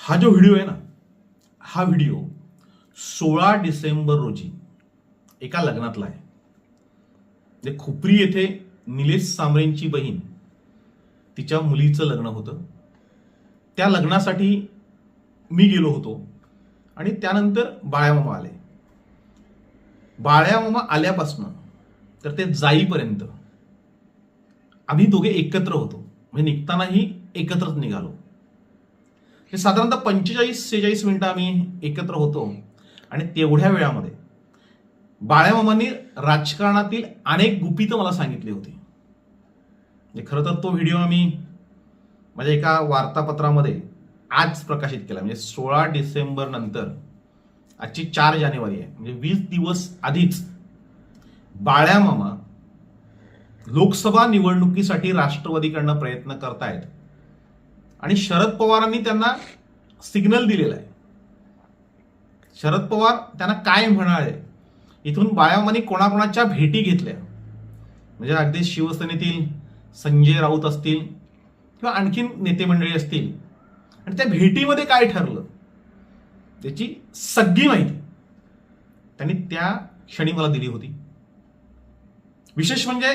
हा जो व्हिडिओ आहे ना हा व्हिडिओ सोळा डिसेंबर रोजी एका लग्नातला आहे. खुपरी येथे निलेश सामरेंची बहीण तिच्या मुलीचं लग्न होतं. त्या लग्नासाठी मी गेलो होतो. आणि त्यानंतर बाळ्यामामा आले. बाळ्यामामा आल्यापासून तर ते जाईपर्यंत आम्ही दोघे एकत्र होतो. म्हणजे निघतानाही एकत्रच निघालो. हे साधारणतः पंचेचाळीस सेहेचाळीस मिनिटं आम्ही एकत्र होतो. आणि तेवढ्या वेळामध्ये बाळ्यामामांनी राजकारणातील अनेक गुपितं मला सांगितली होती. म्हणजे खरं तर तो व्हिडिओ आम्ही माझ्या एका वार्तापत्रामध्ये आज प्रकाशित केला म्हणजे सोळा डिसेंबर नंतर आजची चार जानेवारी आहे म्हणजे वीस दिवस आधीच बाळ्या मामा लोकसभा निवडणुकीसाठी राष्ट्रवादीकडनं प्रयत्न करतायत. आणि शरद पवारांनी त्यांना सिग्नल दिलेला आहे. शरद पवार त्यांना काय म्हणाले? इथून बाळामानी कोणाकोणाच्या भेटी घेतल्या? म्हणजे अगदी शिवसेनेतील संजय राऊत असतील किंवा आणखीन नेते मंडळी असतील. आणि त्या भेटीमध्ये काय ठरलं? त्याची सगळी माहिती त्यांनी त्या क्षणी मला दिली होती. विशेष म्हणजे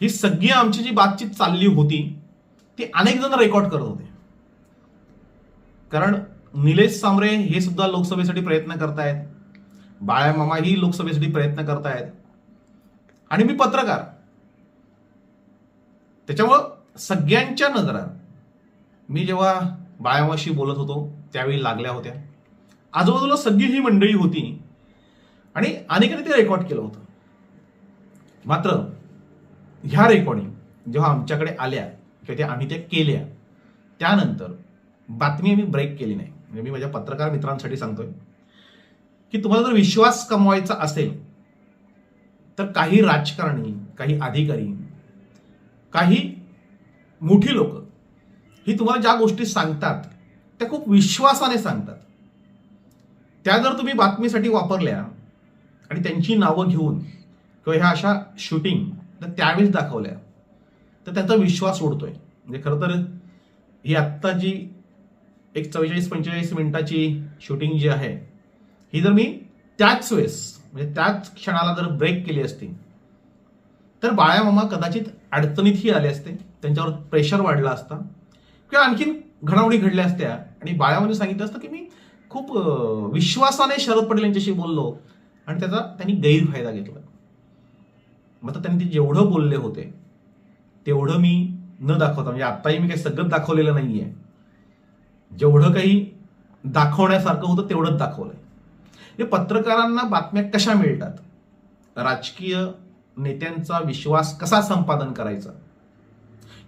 ही सगळी आमची जी बातचीत चालली होती ती अनेक जण रेकॉर्ड करत होते. कारण निलेश सांबरे हे सुद्धा लोकसभेसाठी प्रयत्न करतायत. बाळ्यामामा ही लोकसभेसाठी प्रयत्न करतायत. आणि मी पत्रकार. त्याच्यामुळं सगळ्यांच्या नजरात मी जेव्हा बायावाशी बोलत होतो त्यावेळी लागल्या होत्या. आजूबाजूला सगळी ही मंडळी होती आणि अनेकांनी ते रेकॉर्ड केलं होतं. मात्र ह्या रेकॉर्डिंग जेव्हा आमच्याकडे आल्या किंवा त्या आम्ही त्या केल्या त्यानंतर बातमी आम्ही ब्रेक केली नाही. म्हणजे मी माझ्या पत्रकार मित्रांसाठी सांगतोय की तुम्हाला जर विश्वास कमवायचा असेल तर काही राजकारणी काही अधिकारी काही मोठी लोक. ही तुम्हाला ज्या गोष्टी सांगतात त्या खूप विश्वासाने सांगतात. त्या जर तुम्ही बातमीसाठी वापरल्या आणि त्यांची नावं घेऊन किंवा ह्या अशा शूटिंग तर त्यावेळेस दाखवल्या तर त्यांचा विश्वास उडतोय म्हणजे खरं तर ही आत्ता जी एक चव्वेचाळीस पंचेचाळीस मिनिटाची शूटिंग जी आहे ही जर मी त्याच वेळेस म्हणजे त्याच क्षणाला जर ब्रेक केली असती तर बाळ्यामामा कदाचित अडचणीतही आले असते. त्यांच्यावर प्रेशर वाढला असता. किंवा आणखीन घडामोडी घडल्या असत्या. आणि बाळामध्ये सांगितलं असतं की मी खूप विश्वासाने शरद पटेल यांच्याशी बोललो. आणि त्याचा त्यांनी गैरफायदा घेतला. मग तर त्यांनी ते जेवढं बोलले होते तेवढं मी न दाखवता म्हणजे आत्ताही मी काही सगळं दाखवलेलं नाहीये. जेवढं काही दाखवण्यासारखं होतं तेवढंच दाखवलंय. हे पत्रकारांना बातम्या कशा मिळतात? राजकीय नेत्यांचा विश्वास कसा संपादन करायचा?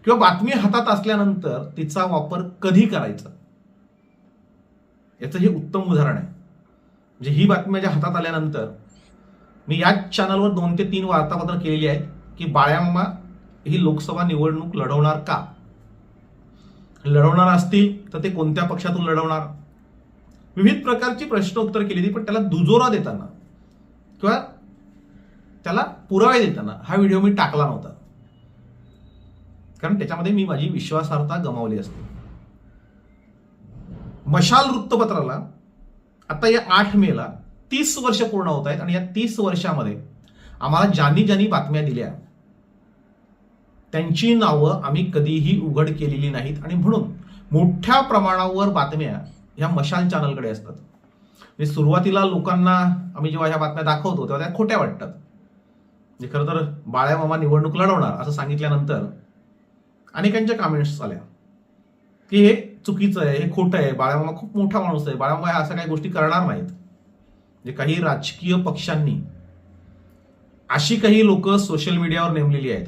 किंवा बातमी हातात असल्यानंतर तिचा वापर कधी करायचा? याचं हे उत्तम उदाहरण आहे. म्हणजे ही बातमी माझ्या हातात आल्यानंतर मी याच चॅनलवर दोन ते तीन वार्तापत्र केलेली आहेत की बाळ्यांमा ही लोकसभा निवडणूक लढवणार का? लढवणार असतील तर ते कोणत्या पक्षातून लढवणार? विविध प्रकारची प्रश्न उत्तर केली होती पण त्याला दुजोरा देताना किंवा त्याला पुरावे देताना हा व्हिडिओ मी टाकला नव्हता. कारण त्याच्यामध्ये मी माझी विश्वासार्हता गमावली असते. मशाल वृत्तपत्राला आता या आठ मेला तीस वर्ष पूर्ण होत आहेत आणि या तीस वर्षामध्ये आम्हाला ज्यांनी ज्यांनी बातम्या दिल्या त्यांची नावं आम्ही कधीही उघड केलेली नाहीत. आणि म्हणून मोठ्या प्रमाणावर बातम्या ह्या मशाल चॅनलकडे असतात. म्हणजे सुरुवातीला लोकांना आम्ही जेव्हा ह्या बातम्या दाखवतो तेव्हा त्या खोट्या वाटतात. म्हणजे खरं तर बाळ्या मामा निवडणूक लढवणार असं सांगितल्यानंतर अनेकांच्या कमेंट्स आल्या. की हे चुकीचं आहे हे खोटं आहे बाळामामा खूप मोठा माणूस आहे बाळामामा ह्या अशा काही गोष्टी करणार नाहीत. म्हणजे काही राजकीय पक्षांनी अशी काही लोक सोशल मीडियावर नेमलेली आहेत.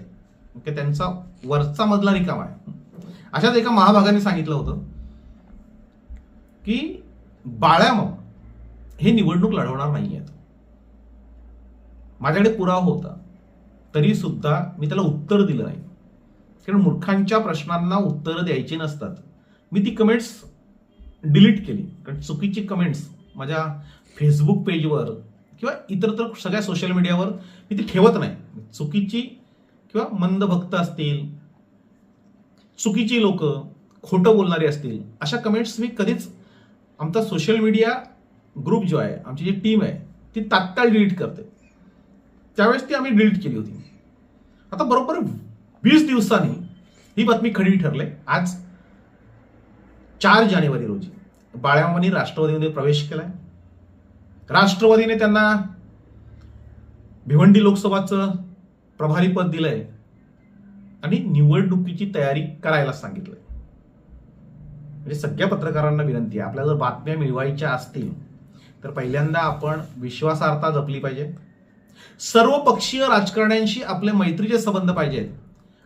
की त्यांचा वरचा मधला रिकाम आहे. अशाच एका महाभागाने सांगितलं होतं की बाळामामा हे निवडणूक लढवणार नाही आहेत माझ्याकडे पुरावा होता. तरी सुद्धा मी त्याला उत्तर दिलं नाही. कारण मूर्खांच्या प्रश्नांना उत्तरं द्यायची नसतात. मी ती कमेंट्स डिलीट केली. कारण चुकीची कमेंट्स माझ्या फेसबुक पेजवर किंवा इतर तर सगळ्या सोशल मीडियावर मी ती ठेवत नाही. चुकीची किंवा मंद भक्त असतील चुकीची लोक खोटं बोलणारी असतील अशा कमेंट्स मी कधीच आमचा सोशल मीडिया ग्रुप जो आहे आमची जी टीम आहे ती तात्काळ डिलीट करते. त्यावेळेस ती आम्ही डिलीट केली होती. आता बरोबर वीस दिवसांनी ही बातमी खडी ठरले आज चार जानेवारी रोजी बाळामामांनी राष्ट्रवादीमध्ये प्रवेश केलाय. राष्ट्रवादीने त्यांना भिवंडी लोकसभाचं प्रभारी पद दिलंय आणि निवडणुकीची तयारी करायला सांगितलंय. म्हणजे सगळ्या पत्रकारांना विनंती आहे. आपल्या जर बातम्या मिळवायच्या असतील तर पहिल्यांदा आपण विश्वासार्हता जपली पाहिजे. सर्व पक्षीय राजकारण्यांशी आपले मैत्रीचे संबंध पाहिजेत.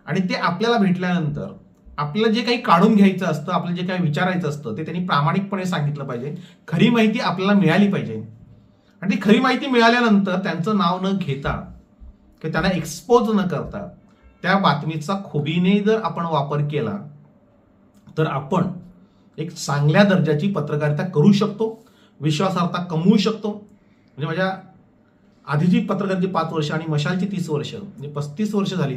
आणि ते आपल्याला भेटल्यानंतर आपल्याला जे काही काढून घ्यायचं असतं आपल्याला जे काही विचारायचं असतं ते त्यांनी प्रामाणिकपणे सांगितलं पाहिजे. खरी माहिती आपल्याला मिळाली पाहिजे. आणि ती खरी माहिती मिळाल्यानंतर त्यांचं नाव न घेता किंवा त्यांना एक्सपोज न करता त्या बातमीचा खुबीने जर आपण वापर केला तर आपण एक चांगल्या दर्जाची पत्रकारिता करू शकतो विश्वासार्हता कमवू शकतो. म्हणजे माझ्या आधीची पत्रकारिता पाच वर्ष आणि मशालची तीस वर्ष म्हणजे पस्तीस वर्ष झाली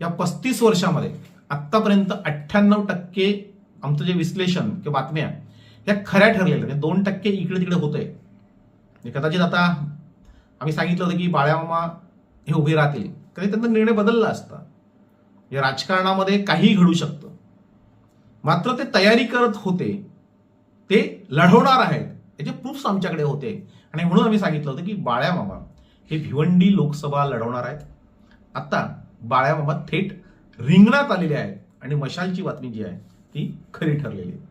या पस्तीस वर्षामध्ये आत्तापर्यंत अठ्ठ्याण्णव टक्के आमचं जे विश्लेषण किंवा बातम्या या खऱ्या ठरलेल्या म्हणजे दोन टक्के इकडे तिकडे होत आहे म्हणजे कदाचित आता आम्ही सांगितलं होतं की बाळ्यामामा हे उभे राहतील. कधी त्यांचा निर्णय बदलला असता. या राजकारणामध्ये काही घडू शकतं. मात्र ते तयारी करत होते. ते लढवणार आहेत. याचे प्रूफ्स आमच्याकडे होते. आणि म्हणून आम्ही सांगितलं होतं की बाळ्यामामा हे भिवंडी लोकसभा लढवणार आहेत. आता बाळ्यामामा थेट रिंगणात आलेले आहेत आणि मशालची बातमी जी आहे ती खरी ठरलेली आहे.